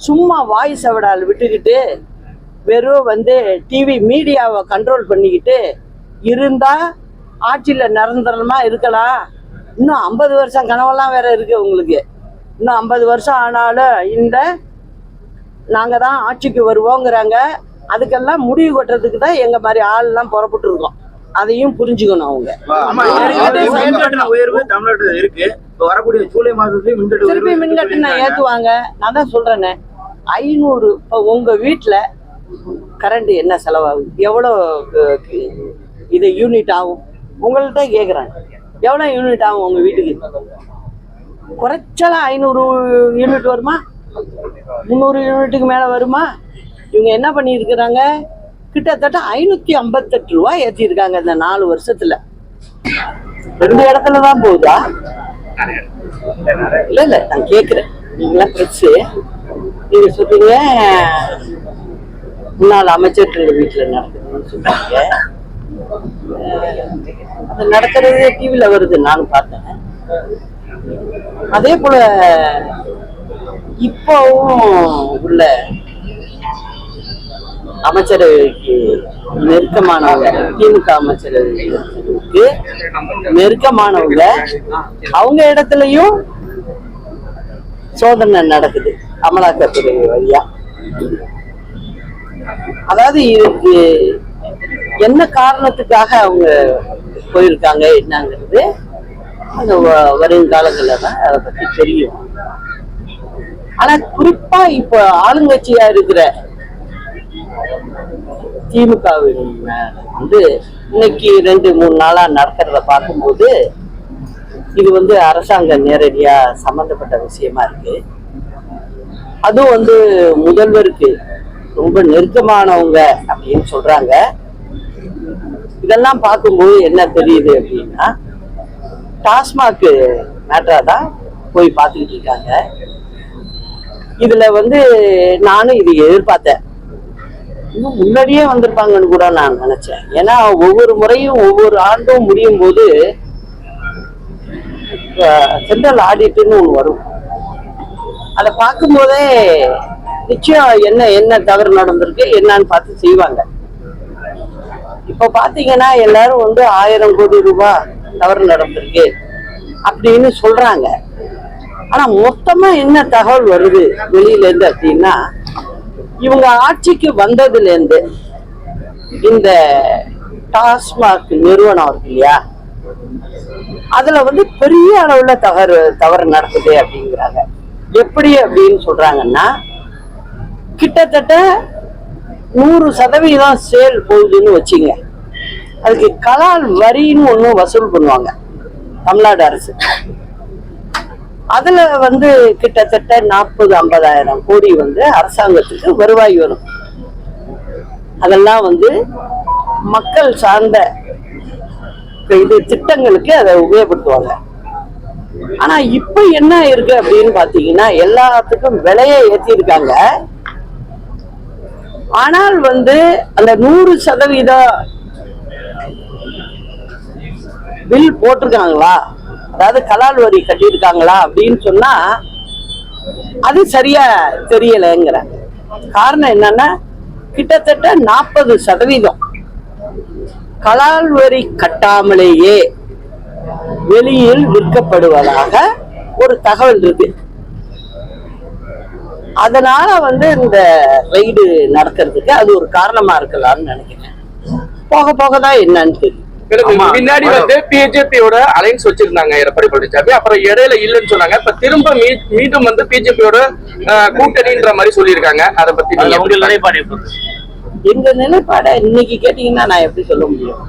சும்மா வாய் சவடால் விட்டுக்கிட்டு வெறும் வந்து டிவி மீடியாவை கண்ட்ரோல் பண்ணிக்கிட்டு இருந்தா ஆட்சியில் நிரந்தரமா இருக்கலாம் இன்னும் ஐம்பது வருஷம் கனவெல்லாம் வேற இருக்கு உங்களுக்கு. இன்னும் ஐம்பது வருஷம் ஆனாலும் இந்த நாங்கள் தான் ஆட்சிக்கு வருவோங்கிறாங்க. அதுக்கெல்லாம் முடிவு கட்டுறதுக்கு தான் எங்க மாதிரி ஆள்லாம் புறப்பட்டு இருக்கோம் அதையும் புரிஞ்சுக்கணும் அவங்க. இருக்கு. இப்ப வரக்கூடிய ஜூலை மாதத்துலயும் மின் கட்டண திருப்பி உயர்வு மின் கட்டணம் ஏத்துவாங்க. நான் தான் சொல்றேனே. ஐநூறு இப்போ உங்க வீட்டில் கரண்ட் என்ன செலவாகுது? எவ்வளோ இது யூனிட் ஆகும்? உங்கள்ட்ட கேட்குறேன் எவ்வளோ யூனிட் ஆகும் உங்க வீட்டுக்கு? குறைச்சலா ஐநூறு யூனிட் வருமா? முந்நூறு யூனிட்டுக்கு மேலே வருமா? இவங்க என்ன பண்ணியிருக்கிறாங்க? கிட்டத்தட்ட ஐநூற்றி ஐம்பத்தெட்டு ரூபா ஏற்றிருக்காங்க இந்த நாலு வருஷத்துல. ரெண்டு இடத்துல தான் போகுதா? இல்ல இல்ல நான் கேக்குறேன். நீங்களாம் பிரச்சு நீங்க சொல்றீங்க முன்னாள் அமைச்சர்கள் வீட்டுல நடக்குதுன்னு சொல்றீங்க. அது நடக்கிறது டிவில வருது நானும் பார்த்தேன். அதே போல இப்போவும் உள்ள அமைச்சரவைக்கு நெருக்கமானவங்க திமுக அமைச்சரவைக்கு நெருக்கமானவங்க. அவங்க இடத்துலயும் சோதனை நடக்குது. அமலாக்கத்துறை வழியா. அதாவது இதுக்கு என்ன காரணத்துக்காக அவங்க போயிருக்காங்க என்னங்கிறது அந்த வரும் காலங்களில் தான் அதை பத்தி தெரியும். ஆனா குறிப்பா இப்போ ஆளுங்கட்சியா இருக்கிற திமுகவின் வந்து இன்னைக்கு ரெண்டு மூணு நாளா நடக்கிறத பார்க்கும்போது இது வந்து அரசாங்கம் நேரடியா சம்பந்தப்பட்ட விஷயமா இருக்கு. அதுவும் வந்து முதல்வருக்கு ரொம்ப நெருக்கமானவங்க அப்படின்னு சொல்றாங்க. இதெல்லாம் பார்க்கும்போது என்ன தெரியுது அப்படின்னா டாஸ்மாக் மேட்டரா தான் போய் பார்த்துக்கிட்டு இருக்காங்க. இதுல வந்து நானும் இது எதிர்பார்த்தேன். இன்னும் முன்னாடியே வந்திருப்பாங்கன்னு கூட நான் நினைச்சேன். ஏன்னா ஒவ்வொரு முறையும் ஒவ்வொரு ஆண்டும் முடியும் போது சென்ட்ரல் ஆடிட்டுன்னு ஒன்று வரும். அதை பார்க்கும்போதே நிச்சயம் என்ன என்ன தவறு நடந்திருக்கு என்னன்னு பார்த்து செய்வாங்க. இப்போ பார்த்தீங்கன்னா எல்லாரும் வந்து ஆயிரம் கோடி ரூபாய் தவறு நடந்திருக்கு அப்படின்னு சொல்றாங்க. ஆனா மொத்தமா என்ன தகவல் வருது வெளியில இருந்து அப்படின்னா இவங்க ஆட்சிக்கு வந்ததுல இருந்து இந்த டாஸ்மாக் நிறுவனம் இருக்கு இல்லையா? அதுல வந்து பெரிய அளவுல தவறு தவறு நடக்குது அப்படிங்கிறாங்க. எப்படி அப்படின்னு சொல்றாங்கன்னா கிட்டத்தட்ட நூறு சதவீதம் சேல் போகுதுன்னு வச்சுங்க. அதுக்கு கலால் வரின்னு ஒன்று வசூல் பண்ணுவாங்க. தமிழ்நாடு அரசு. அதுல வந்து கிட்டத்தட்ட நாற்பது ஐம்பதாயிரம் கோடி வந்து அரசாங்கத்துக்கு வருவாய் வரும். அதெல்லாம் வந்து மக்கள் சார்ந்த இது திட்டங்களுக்கு அதை உபயோகப்படுத்துவாங்க. ஆனா இப்ப என்ன இருக்கு அப்படின்னு பாத்தீங்கன்னா எல்லாத்துக்கும் விலையை ஏத்திருக்காங்க ஆனால் வந்து அந்த நூறு சதவீதம் பில் போட்டிருக்காங்களா? அதாவது கலால் வரி கட்டியிருக்காங்களா அப்படின்னு சொன்னா அது சரியா தெரியலைங்கிற. காரணம் என்னன்னா கிட்டத்தட்ட நாற்பது சதவீதம் கலால் வரி கட்டாமலேயே வெளியில் விற்கப்படுவதாக ஒரு தகவல் இருக்கு. அதனால வந்து இந்த ரைடு நடக்கிறதுக்கு அது ஒரு காரணமா இருக்கலாம்னு நினைக்கிறேன். போக போக தான் என்னன்னு தெரியும். முன்னாடி வந்து பிஜேபியோட அலைன்ஸ் வச்சிருந்தாங்க எடப்பாடி பழனிசாமி. அப்புறம் இடையில இல்லைன்னு சொன்னாங்க. இப்ப திரும்ப மீண்டும் வந்து பிஜேபியோட கூட்டணின்ற மாதிரி சொல்லியிருக்காங்க. அதை பத்தி நிலைப்பாடு எங்க நிலைப்பாடை இன்னைக்கு கேட்டீங்கன்னா நான் எப்படி சொல்ல முடியும்?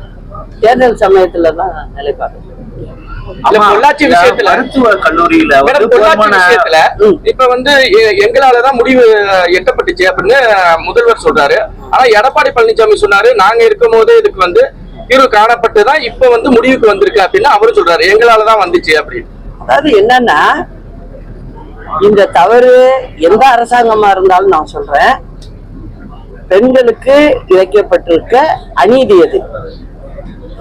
தேர்தல் சமயத்துல தான் நிலைப்பாடு. இல்ல, பொள்ளாச்சி விஷயத்துல- மருத்துவ கல்லூரியில பொள்ளாச்சி விஷயத்துல. இப்ப வந்து எங்களாலதான் முடிவு எட்டப்பட்டுச்சு அப்படின்னு முதல்வர் சொல்றாரு. ஆனா எடப்பாடி பழனிசாமி சொன்னாரு நாங்க இருக்கும் போதே இதுக்கு வந்து தீர்வு காணப்பட்டுதான் இப்ப வந்து முடிவுக்கு வந்திருக்கு அப்படின்னு அவரு சொல்றாரு. எங்களாலதான் வந்துச்சு அப்படின்னு. அதாவது என்னன்னா இந்த தவறு எந்த அரசாங்கமா இருந்தாலும் நான் சொல்றேன். பெண்களுக்கு இழைக்கப்பட்டிருக்க அநீதி அது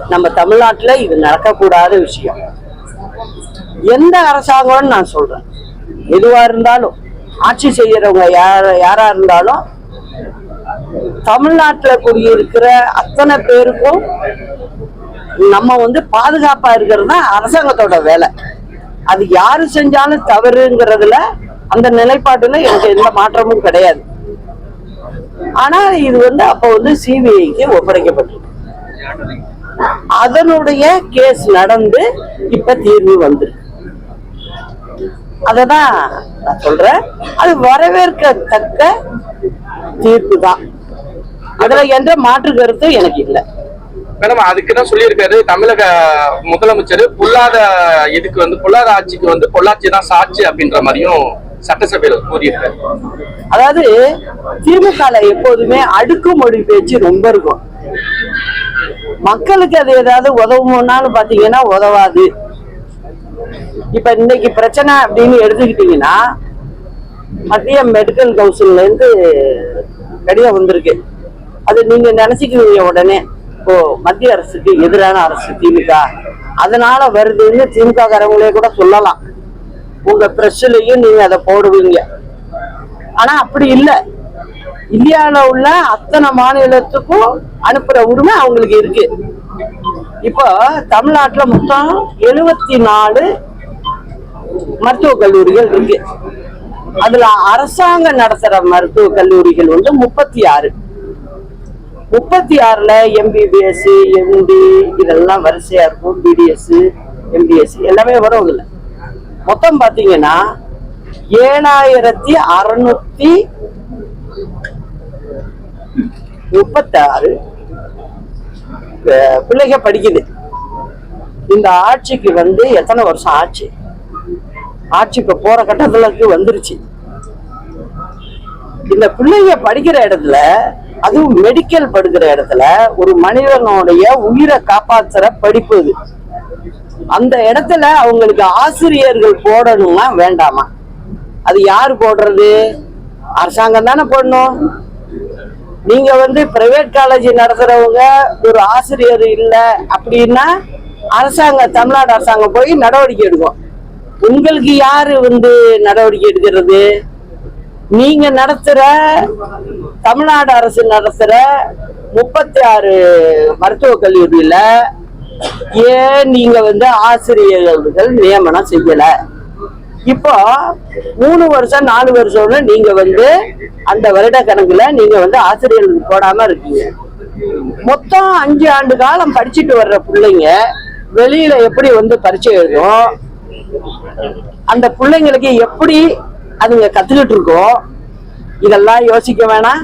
நம்ம தமிழ்நாட்டுல இது நடக்கக்கூடாத விஷயம். எந்த அரசாங்கம்னு நான் சொல்றேன். எதுவா இருந்தாலும் ஆட்சி செய்யறவங்க யார யாரா இருந்தாலும் தமிழ்நாட்டில் குடியிருக்கிற அத்தனை பேருக்கும் நம்ம வந்து பாதுகாப்பா இருக்கிறது தான் அரசாங்கத்தோட வேலை. அது யாரு செஞ்சாலும் தவறுங்கிறதுல அந்த நிலைப்பாட்டுல எனக்கு எந்த மாற்றமும் கிடையாது. ஆனா இது வந்து அப்ப வந்து சிபிஐக்கு ஒப்படைக்கப்பட்டிருக்கு அதனுடைய கேஸ் நடந்து இப்ப தீர்வு வந்து அததான் நான் சொல்றேன். அது வரவேற்கத்தக்க தீர்ப்பு தான். அதுல எந்த மாற்று கருத்து எனக்கு இல்லை. மேடம் அதுக்கு தான் சொல்லியிருக்காரு தமிழக முதலமைச்சர் பொல்லாத இதுக்கு வந்து பொல்லாத ஆட்சிக்கு வந்து பொள்ளாச்சி தான் சாட்சி அப்படின்ற மாதிரியும் சட்டசபையில கூறியிருக்காரு. அதாவது திமுகல எப்போதுமே அடுக்குமொழி பேச்சு ரொம்ப இருக்கும். மக்களுக்கு அது ஏதாவது உதவுமான்னு பாத்தீங்கன்னா உதவாது. இப்ப இன்னைக்கு பிரச்சனை அப்படின்னு எடுத்துக்கிட்டீங்கன்னா மத்திய மெடிக்கல் கவுன்சில்ல இருந்து கடிதம் வந்திருக்கு. அது நீங்க நினைச்சுக்குவீங்க உடனே ஓ மத்திய அரசுக்கு எதிரான அரசு திமுக. அதனால வருதுன்னு திமுக காரங்களே கூட சொல்லலாம். உங்க பிரஸ்லயும் நீங்க அதை போடுவீங்க. ஆனா அப்படி இல்லை. இந்தியாவில உள்ள அத்தனை மாநிலத்துக்கும் அனுப்புற உரிமை அவங்களுக்கு இருக்கு. இப்போ தமிழ்நாட்டுல மொத்தம் எழுபத்தி நாலு மருத்துவக் கல்லூரிகள் இருக்கு. அதுல அரசாங்கம் நடத்துற மருத்துவக் கல்லூரிகள் வந்து முப்பத்தி ஆறு. முப்பத்தி ஆறுல எம்பிபிஎஸ் எம்டி இதெல்லாம் வரிசையா இருக்கும். பிடிஎஸ் எம்பிஎஸ் எல்லாமே வரும் இதுல மொத்தம் பாத்தீங்கன்னா ஏழாயிரத்தி அறுநூத்தி முப்பத்தாறு அஹ், படிக்குது. இந்த ஆட்சிக்கு வந்து எத்தனை வருஷம் ஆச்சு? ஆட்சி இப்ப போற கட்டத்துல வந்துருச்சு. இந்த பிள்ளைங்க படிக்கிற இடத்துல அதுவும் மெடிக்கல் படுகிற இடத்துல ஒரு மனிதனுடைய உயிரை காப்பாற்றுற படிப்பு இது. அந்த இடத்துல அவங்களுக்கு ஆசிரியர்கள் போடணும்னா வேண்டாமா? அது யார் போடுறது? அரசாங்கம் தானே போடணும். நீங்க வந்து பிரைவேட் காலேஜ் நடத்துறவங்க ஒரு ஆசிரியர் இல்லை அப்படின்னா அரசாங்கம் தமிழ்நாடு அரசாங்கம் போய் நடவடிக்கை எடுக்கும். உங்களுக்கு யாரு வந்து நடவடிக்கை எடுக்கிறது? நீங்க நடத்துற தமிழ்நாடு அரசு நடத்துற முப்பத்தி ஆறு மருத்துவக் கல்லூரியில ஏன் நீங்க வந்து ஆசிரியர்கள் நியமனம் செய்யல? இப்போ மூணு வருஷம் நாலு வருஷம்னு நீங்க வந்து அந்த வருட கணக்குல நீங்க வந்து ஆசிரியர்களுக்கு போடாம இருக்கீங்க. மொத்தம் அஞ்சு ஆண்டு காலம் படிச்சுட்டு வர்ற பிள்ளைங்க வெளியில எப்படி வந்து பரீட்சை எழுதும் அந்த பிள்ளைங்களுக்கு எப்படி அதுங்க கத்துக்கிட்டு இருக்கோம் இதெல்லாம் யோசிக்க வேணாம்.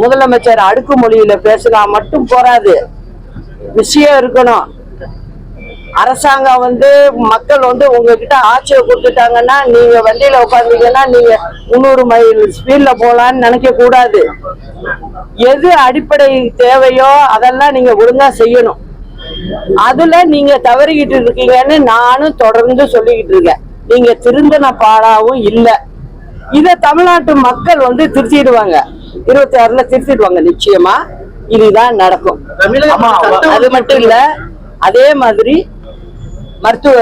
முதலமைச்சர் அடுக்கு மொழியில பேசினா மட்டும் போராது விஷயம் இருக்கணும். அரசாங்கம் வந்து மக்கள் வந்து உங்ககிட்ட ஆட்சியை கொடுத்துட்டாங்கன்னா நீங்க வண்டியில உட்காந்தீங்கன்னா நீங்க முந்நூறு மைல் ஸ்பீட்ல போலான்னு நினைக்க கூடாது. எது அடிப்படை தேவையோ அதெல்லாம் நீங்க ஒழுங்கா செய்யணும். அதுல நீங்க தவறிக்கிட்டு இருக்கீங்கன்னு நானும் தொடர்ந்து சொல்லிக்கிட்டு இருக்கேன். நீங்க திருந்தின பாடாவும் இல்ல. இத தமிழ்நாட்டு மக்கள் வந்து திருத்திடுவாங்க. இருபத்தி ஆறுல திருத்திடுவாங்க நிச்சயமா. இதுதான் நடக்கும். அது மட்டும் இல்ல அதே மாதிரி மருத்துவ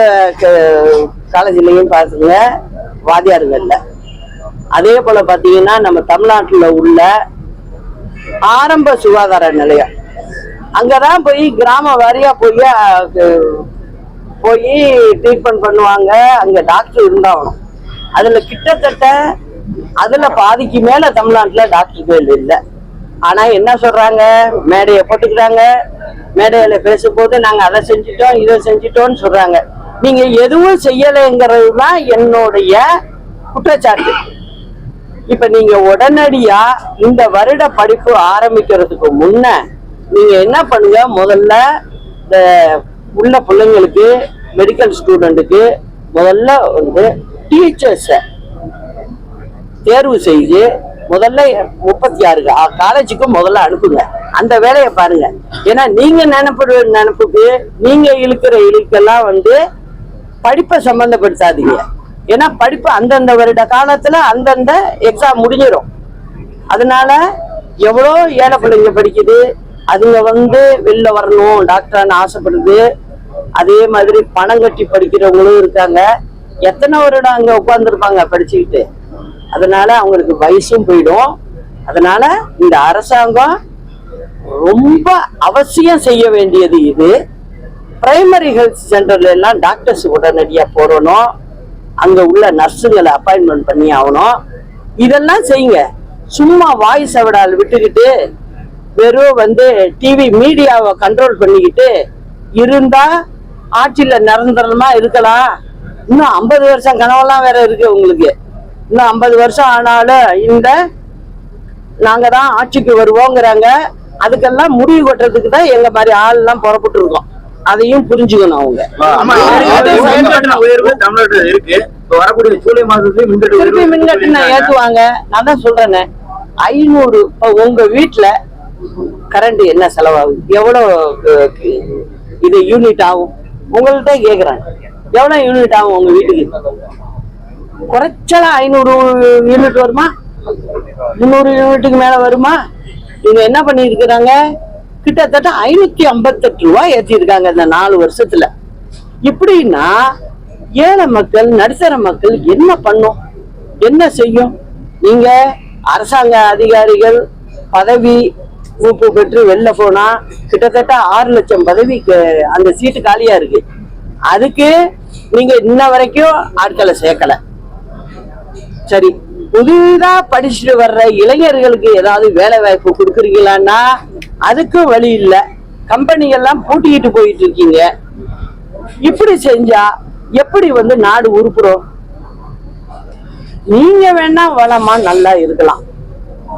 காலேஜ்லயும் பாத்துங்க வாத்தியாருங்க இல்ல அதே போல பாத்தீங்கன்னா நம்ம தமிழ்நாட்டுல உள்ள ஆரம்ப சுகாதார நிலையம். அங்கதான் போய் கிராம வாரியா போய் போய் ட்ரீட்மெண்ட் பண்ணுவாங்க. அங்க டாக்டர் இருந்தாகணும். அதுல கிட்டத்தட்ட அதுல பாதிக்கு மேல தமிழ்நாட்டுல கோயில் இல்லை. ஆனா என்ன சொல்றாங்க? மேடையை போட்டுக்கிறாங்க. மேடையில பேசும்போது நாங்க அதை செஞ்சிட்டோம் இதை செஞ்சிட்டோம்னு சொல்றாங்க. நீங்க எதுவும் செய்யலைங்கிறது தான் என்னுடைய குற்றச்சாட்டு. இப்ப நீங்க உடனடியா இந்த வருட படிப்பு ஆரம்பிக்கிறதுக்கு முன்ன நீங்க என்ன பண்ணுங்க? முதல்ல இந்த உள்ள பிள்ளைங்களுக்கு மெடிக்கல் ஸ்டூடெண்ட்டுக்கு முதல்ல வந்து டீச்சர்ஸை தேர்வு செய்து முதல்ல முப்பத்தி ஆறுக்கு காலேஜுக்கு முதல்ல அனுப்புங்க. அந்த வேலையை பாருங்க. ஏன்னா நீங்க நினைப்பு நினைப்புக்கு நீங்க இழுக்கிற இழுக்கெல்லாம் வந்து படிப்பை சம்பந்தப்படுத்தாதீங்க. ஏன்னா படிப்பு அந்தந்த வருட காலத்துல அந்தந்த எக்ஸாம் முடிஞ்சிடும் அதனால எவ்வளோ ஏழை பிள்ளைங்க படிக்குது அதுங்க வந்து வெளில வரணும் டாக்டர்னு ஆசைப்படுது அதே மாதிரி பணம் கட்டி படிக்கிறவங்களும் இருக்காங்க. எத்தனை வருடம் அங்க உட்காந்துருப்பாங்க படிச்சுக்கிட்டு? அதனால அவங்களுக்கு வயசும் போயிடும். அதனால இந்த அரசாங்கம் ரொம்ப அவசியம் செய்ய வேண்டியது இது. பிரைமரி ஹெல்த் சென்டர்ல எல்லாம் டாக்டர்ஸ் உடனடியா போடணும். அங்க உள்ள நர்ஸுங்களை அப்பாயின்மெண்ட் பண்ணி ஆகணும். இதெல்லாம் செய்யுங்க. சும்மா வாய் செவடால் விட்டுக்கிட்டு வெறும் வந்து டிவி மீடியாவை கண்ட்ரோல் பண்ணிக்கிட்டு இருந்தா ஆட்சியில நிரந்தரமா இருக்கலாம். இன்னும் ஐம்பது வருஷம் கனவெல்லாம் வேற இருக்கு உங்களுக்கு. இன்னும் ஐம்பது வருஷம் ஆனாலும் இந்த நாங்க தான் ஆட்சிக்கு வருவோங்கிறாங்க. அதுக்கெல்லாம் முடிவு கட்டுறதுக்கு தான் எங்க மாதிரி ஆள் எல்லாம் புறப்பட்டு இருக்கோம். அதையும் புரிஞ்சுக்கணும் அவங்க. இருக்கு. வரக்கூடிய ஜூலை மின்கட்டண திருப்பி உயர்வு மின் கட்டணம் ஏத்துவாங்க. நான் தான் சொல்றேனே. ஐநூறு உங்க வீட்டுல கரண்ட் என்ன செலவாகுது? எவ்வளவு இது யூனிட் ஆகும்? உங்கள்கிட்ட கேட்குறாங்க எவ்வளோ யூனிட் ஆகும் உங்கள் வீட்டுக்கு? குறைச்சலா ஐநூறு யூனிட் வருமா? முந்நூறு யூனிட்டுக்கு மேல வருமா? இவங்க என்ன பண்ணிருக்கிறாங்க கிட்டத்தட்ட ஐநூத்தி ஐம்பத்தெட்டு ரூபா ஏற்றிருக்காங்க இந்த நாலு வருஷத்துல. இப்படின்னா ஏழை மக்கள் நடுத்தர மக்கள் என்ன பண்ணும்? என்ன செய்யும்? நீங்கள் அரசாங்க அதிகாரிகள் பதவி மூப்பு பெற்று வெளில போனா கிட்டத்தட்ட ஆறு லட்சம் பதவிக்கு அந்த சீட்டு காலியா இருக்கு. அதுக்கு நீங்க இன்ன வரைக்கும் ஆட்களை சேர்க்கல. சரி புதுதா படிச்சுட்டு வர்ற இளைஞர்களுக்கு ஏதாவது வேலை வாய்ப்பு கொடுக்குறீங்களான்னா அதுக்கும் வழி இல்லை. கம்பெனிகள்லாம் பூட்டிக்கிட்டு போயிட்டு இருக்கீங்க. இப்படி செஞ்சா எப்படி வந்து நாடு உருப்புறோம்? நீங்க வேணா வளமா நல்லா இருக்கலாம்.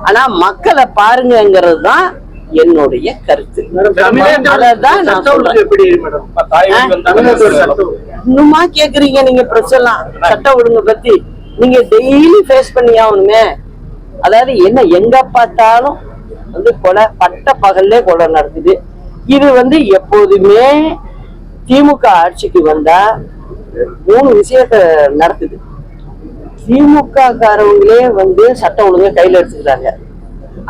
ஆனா மக்களை பாருங்கங்கிறது தான் என்னுடைய கருத்து. அதான் நான் சொல்றேன். இன்னுமா கேக்குறீங்க நீங்க எல்லாம்? சட்ட ஒழுங்கு பத்தி. நீங்க டெய்லி ஃபேஸ் பண்ணி ஆகணுமே. அதாவது என்ன எங்க பார்த்தாலும் வந்து கொலை பட்ட பகல்லே கொலை நடக்குது. இது வந்து எப்போதுமே திமுக ஆட்சிக்கு வந்தா மூணு விஷயத்த நடக்குது. திமுக காரவங்களே வந்து சட்டம் ஒழுங்கை கையில எடுத்துக்கிறாங்க.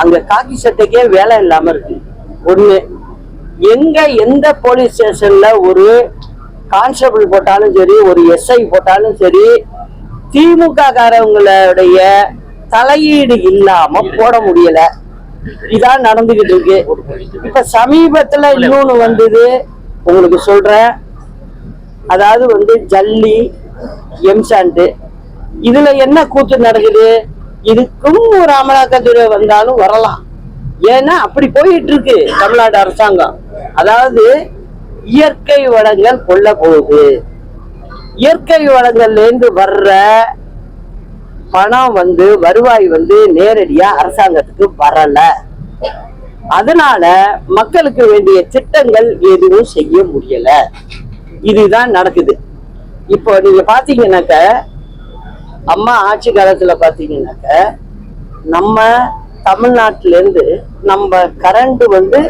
அங்க காக்கி சட்டைக்கே வேலை இல்லாம இருக்கு. ஒண்ணு எங்க எந்த போலீஸ் ஸ்டேஷன்ல ஒரு கான்ஸ்டபிள் போட்டாலும் சரி ஒரு எஸ்ஐ போட்டாலும் சரி திமுக காரவங்களுடைய தலையீடு இல்லாம போட முடியல. இதான் நடந்துகிட்டு இருக்கு. இப்ப சமீபத்துல இன்னொன்னு வந்தது உங்களுக்கு சொல்றேன். அதாவது வந்து ஜல்லி எம்சாண்டு இதுல என்ன கூத்து நடக்குது? இதுக்கும் ஒரு அமலாக்கத்துறை வந்தாலும் வரலாம். ஏன்னா அப்படி போயிட்டு இருக்கு தமிழ்நாடு அரசாங்கம். அதாவது இயற்கை வளங்கள் கொல்ல போகுது. இயற்கை வளங்கள்ல இருந்து வர்ற பணம் வந்து வருவாய் வந்து நேரடியா அரசாங்கத்துக்கு வரல. அதனால மக்களுக்கு வேண்டிய திட்டங்கள் எதுவும் செய்ய முடியல. இதுதான் நடக்குது. இப்போ நீங்க பாத்தீங்கன்னாக்க அம்மா ஆட்சி காலத்துல பாத்தீங்கன்னாக்க நம்ம தமிழ்நாட்டுல இருந்து நம்ம கரண்ட் வந்து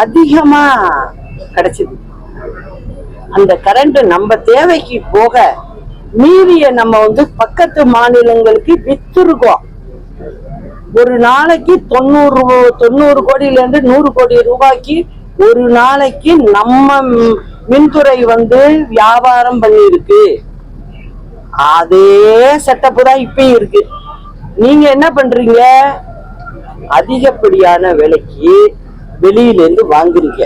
அதிகமா கிடைச்சது. அந்த கரண்ட் நம்ம தேவைக்கு போக மீதிய நம்ம வந்து பக்கத்து மாநிலங்களுக்கு வித்துருக்கோம். ஒரு நாளைக்கு தொண்ணூறு தொண்ணூறு கோடியில இருந்து நூறு கோடி ரூபாய்க்கு ஒரு நாளைக்கு நம்ம மின்துறை வந்து வியாபாரம் பண்ணியிருக்கு. அதே செட்டப்பு தான் இப்பயும் இருக்கு. நீங்க என்ன பண்றீங்க? அதிகப்படியான விலைக்கு வெளியில இருந்து வாங்குறீங்க.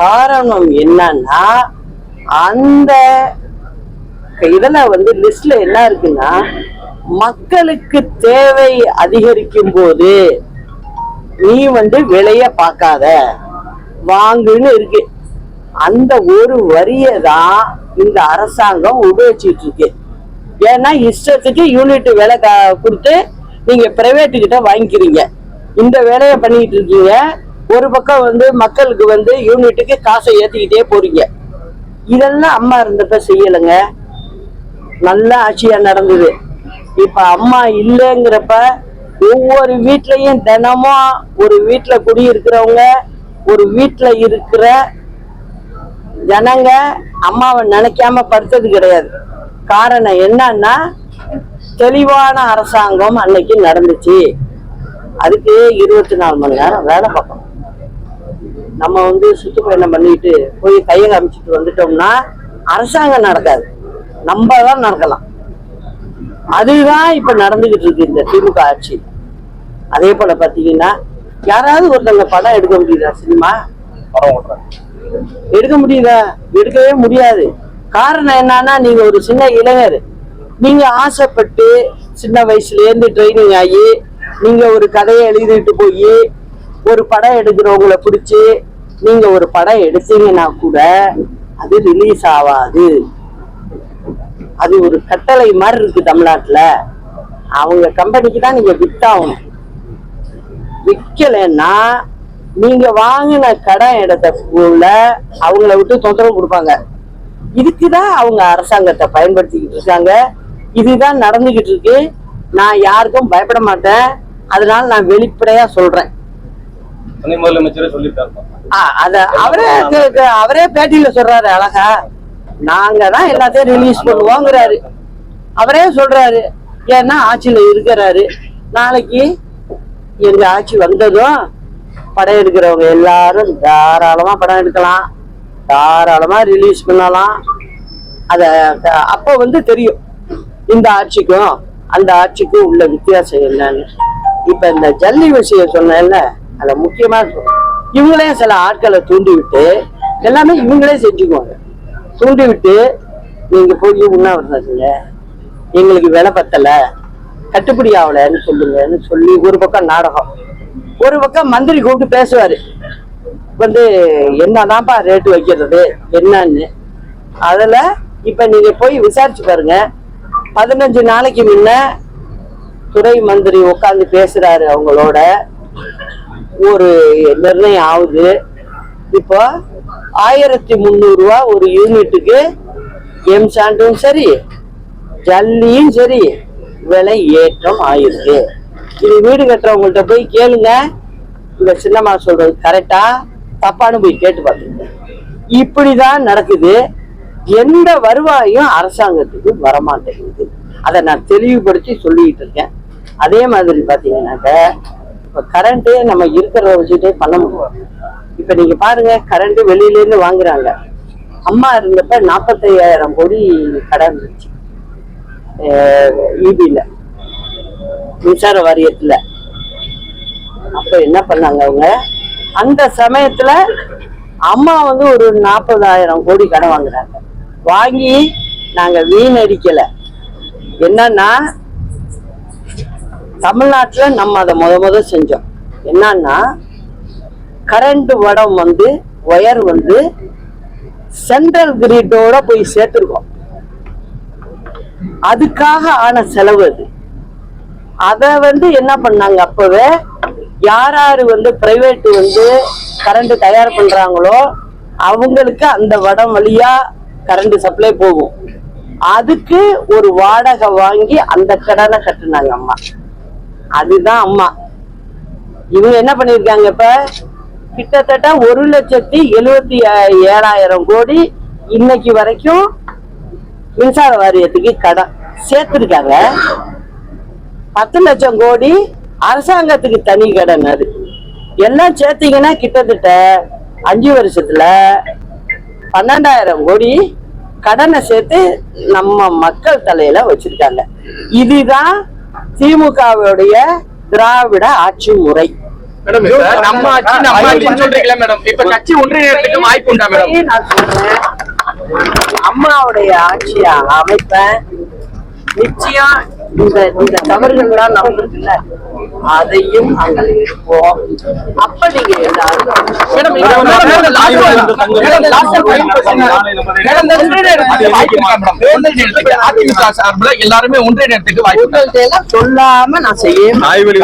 காரணம் என்னன்னா அந்த இதில் வந்து லிஸ்ட்ல என்ன இருக்குன்னா மக்களுக்கு தேவை அதிகரிக்கும் போது நீ வந்து விலைய பார்க்காத. வாங்குன்னு இருக்கு. அந்த ஒரு வரியை தான் இந்த அரசாங்கம் உபயோகிச்சுட்டு இருக்கு. ஏன்னா இஷ்டத்துக்கு யூனிட் வேலை கா- கொடுத்து நீங்க பிரைவேட்டு கிட்ட வாங்கிக்கிறீங்க. இந்த வேலையை பண்ணிட்டு இருக்கீங்க. ஒரு பக்கம் வந்து மக்களுக்கு வந்து யூனிட்டுக்கு காசை ஏத்திக்கிட்டே போறீங்க. இதெல்லாம் அம்மா இருந்தப்ப செய்யலைங்க. நல்ல ஆட்சியா நடந்தது. இப்ப அம்மா இல்லைங்கிறப்ப ஒவ்வொரு வீட்லயும் தினமும் ஒரு வீட்டுல குடியிருக்கிறவங்க ஒரு வீட்டுல இருக்கிற ஜனங்க அம்மாவை நினைக்காம படுத்தது கிடையாது. காரணம் என்னன்னா தெளிவான அரசாங்கம் அன்னைக்கு நடந்துச்சு. அதுக்கு இருபத்தி நாலு மணி நேரம் வேலை பார்க்கணும். நம்ம வந்து சுற்றுப்பயணம் பண்ணிட்டு போய் கையை காமிச்சிட்டு வந்துட்டோம்னா அரசாங்கம் நடக்காது. நம்ம தான் நடக்கலாம். அதுதான் இப்ப நடந்துகிட்டு இருக்கு இந்த திமுக ஆட்சி. அதே போல பாத்தீங்கன்னா யாராவது ஒருத்தவங்க படம் எடுக்க முடியுதா சினிமா? எடுக்க முடியுதா? எடுக்கவே முடியாது. காரணம் என்னன்னா நீங்க ஒரு சின்ன இளைஞர். நீங்க ஆசைப்பட்டு சின்ன வயசுல இருந்து ட்ரைனிங் ஆகி நீங்க ஒரு கதையை எழுதிட்டு போய் ஒரு படம் எடுக்கிறவங்கள பிடிச்சி நீங்க ஒரு படம் எடுத்தீங்கன்னா கூட அது ரிலீஸ் ஆகாது. அது ஒரு கட்டளை மாதிரி இருக்கு தமிழ்நாட்டில். அவங்க கம்பெனிக்கு தான் நீங்க வித்தாகணும் விற்கலைன்னா நீங்க வாங்கின கடன் இடத்த அவங்கள விட்டு தொந்தரவு கொடுப்பாங்க. இதுக்குதான் அவங்க அரசாங்கத்தை பயன்படுத்திக்கிட்டு இருக்காங்க. இதுதான் நடந்துகிட்டு இருக்கு. நான் யாருக்கும் பயப்பட மாட்டேன். அதனால நான் வெளிப்படையா சொல்றேன். அவரே அவரே பேட்டியில சொல்றாரு அழகா. நாங்க தான் எல்லாத்தையும் ரிலீஸ் பண்ணுவோங்கிறாரு. அவரே சொல்றாரு. ஏன்னா ஆட்சியில இருக்கிறாரு. நாளைக்கு எங்க ஆட்சி வந்ததும் படம் எடுக்கிறவங்க எல்லாரும் தாராளமா படம் எடுக்கலாம். தாராளமாக ரிலீஸ் பண்ணலாம். அதை அப்போ வந்து தெரியும். இந்த ஆட்சிக்கும் அந்த ஆட்சிக்கும் உள்ள வித்தியாசம் என்னன்னு. இப்போ இந்த ஜல்லி விஷயம் சொன்னேன்ல அதை முக்கியமாக சொல்றேன் இவங்களே சில ஆட்களை தூண்டி விட்டு எல்லாமே இவங்களே செஞ்சுக்குவாங்க. தூண்டி விட்டு நீங்க போய் உண்ணாவிரதங்க எங்களுக்கு வேலை பத்தலை கட்டுப்படி ஆகலைன்னு சொல்லுங்கன்னு சொல்லி ஒரு பக்கம் நாடகம். ஒரு பக்கம் மந்திரி கூப்பிட்டு பேசுவார். வந்து என்னதான்ப்பா ரேட்டு வைக்கிறது என்னன்னு. அதில் இப்போ நீங்கள் போய் விசாரிச்சு பாருங்க. பதினஞ்சு நாளைக்கு முன்ன துறை மந்திரி உட்காந்து பேசுகிறாரு அவங்களோட. ஒரு நிர்ணயம் ஆகுது. இப்போ ஆயிரத்தி முந்நூறுரூவா ஒரு யூனிட்டுக்கு எம் சாண்டும் சரி ஜல்லியும் சரி விலை ஏற்றம் ஆயிருக்கு. இது வீடு கட்டுறவங்கள்ட்ட போய் கேளுங்க. இந்த சின்னம்மா சொல்றது கரெக்டா தப்பான்னு போய் கேட்டு பாருங்க இப்படிதான் நடக்குது. எந்த வருவாயும் அரசாங்கத்துக்கு வரமாட்டேங்குது. அதை நான் தெளிவுபடுத்தி சொல்லிட்டு இருக்கேன். அதே மாதிரி பாத்தீங்கன்னாக்க இப்ப கரண்ட் நம்ம இருக்கிறத வச்சுட்டே பண்ண முடியும். இப்ப நீங்க பாருங்க கரண்ட் வெளியில இருந்து வாங்குறாங்க. அம்மா இருந்தப்ப நாற்பத்தையாயிரம் கோடி கடன் இருந்துச்சு. ஈபியில் மின்சார வாரியத்துல. அப்ப என்ன பண்ணாங்க அவங்க? அந்த சமயத்துல அம்மா வந்து ஒரு நாற்பதாயிரம் கோடி கடன் வாங்குறாங்க. வாங்கி நாங்க வீணடிக்கல. என்னன்னா தமிழ்நாட்டுல நம்ம அதை முத முத செஞ்சோம். என்னன்னா கரண்ட் வடம் வந்து ஒயர் வந்து சென்ட்ரல் கிரிட்டோட போய் சேர்த்துருக்கோம். அதுக்காக ஆன செலவு அது. அதை வந்து என்ன பண்ணாங்க அப்பவே யார் யாரு வந்து பிரைவேட் வந்து கரண்ட் தயார் பண்றாங்களோ அவங்களுக்கு அந்த வடம் வழியா கரண்ட் சப்ளை போகும். அதுக்கு ஒரு வாடகை வாங்கி அந்த கடனை கட்டினாங்க அம்மா. அதுதான் அம்மா. இவங்க என்ன பண்ணிருக்காங்க இப்ப? கிட்டத்தட்ட ஒரு லட்சத்தி எழுபத்தி ஏழாயிரம் கோடி இன்னைக்கு வரைக்கும் மின்சார வாரியத்துக்கு கடன் சேர்த்திருக்காங்க. பத்து லட்சம் கோடி அரசாங்கத்துக்கு தனி கடன் அது. எல்லாம் சேர்த்தீங்கன்னா கிட்டத்தட்ட அஞ்சு வருஷத்துல பன்னெண்டாயிரம் கோடி கடனை சேர்த்து நம்ம மக்கள் தலையில வச்சிருக்காங்க. இதுதான் திமுகவுடைய திராவிட ஆட்சி முறை. அம்மாவுடைய ஆட்சியை அமைப்பேன். நிச்சயம் இந்த இந்த தவறுகள்லாம் நடந்திருக்குல்ல அதையும் நாங்கள் இருப்போம் அப்ப நீங்க எல்லாரும்? தேர்தல் நேரத்துக்கு வாய்ப்பு சொல்லாம நான் செய்ய ஆய்வெளி